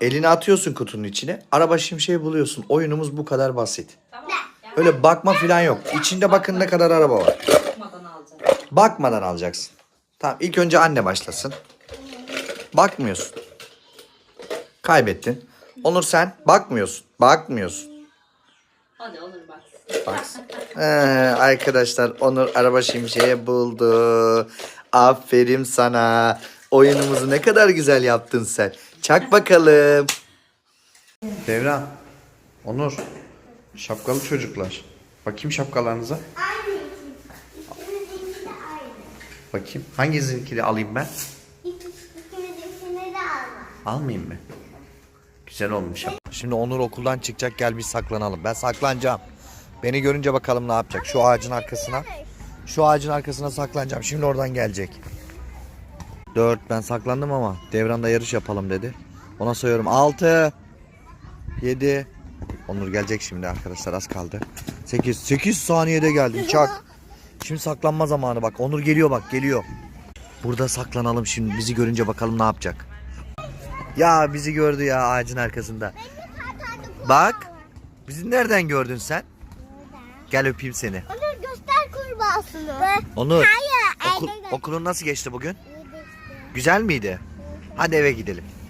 Elini atıyorsun kutunun içine. Araba şimşeği buluyorsun. Oyunumuz bu kadar basit. Tamam. Öyle bakma falan yok. İçinde bakın ne kadar araba var. bakmadan alacağım. Bakmadan alacaksın. Tamam ilk önce anne başlasın. Bakmıyorsun. Kaybettin. Onur sen bakmıyorsun. Bakmıyorsun. Hadi olur bak. Baksın. Ee, arkadaşlar Onur araba şimşeği buldu. Aferin sana. Oyunumuzu ne kadar güzel yaptın sen. Çak bakalım. Devran. Onur. Şapkalı çocuklar. Bakayım şapkalarınıza. Aynı. İkimizinki de aynı. Bakayım. Hangisini alayım ben? İki, ikimizinkini de alma. Almayayım mı? Güzel olmuş. Şimdi Onur okuldan çıkacak gel biz saklanalım. Ben saklanacağım. Beni görünce bakalım ne yapacak. Şu ağacın arkasına. Şu ağacın arkasına saklanacağım. Şimdi oradan gelecek. Dört ben saklandım ama Devran'da yarış yapalım dedi. Ona sayıyorum. Altı. Yedi. Onur gelecek şimdi arkadaşlar az kaldı. Sekiz. Sekiz saniyede geldim çak. Şimdi saklanma zamanı bak. Onur geliyor bak geliyor. Burada saklanalım şimdi. Bizi görünce bakalım ne yapacak. Ya bizi gördü ya ağacın arkasında. Bak. Bizi nereden gördün sen? Gel öpeyim seni. Onur göster kurbağasını. Onur. Hayır. Okul, okulun nasıl geçti bugün? Güzel miydi? Hadi eve gidelim.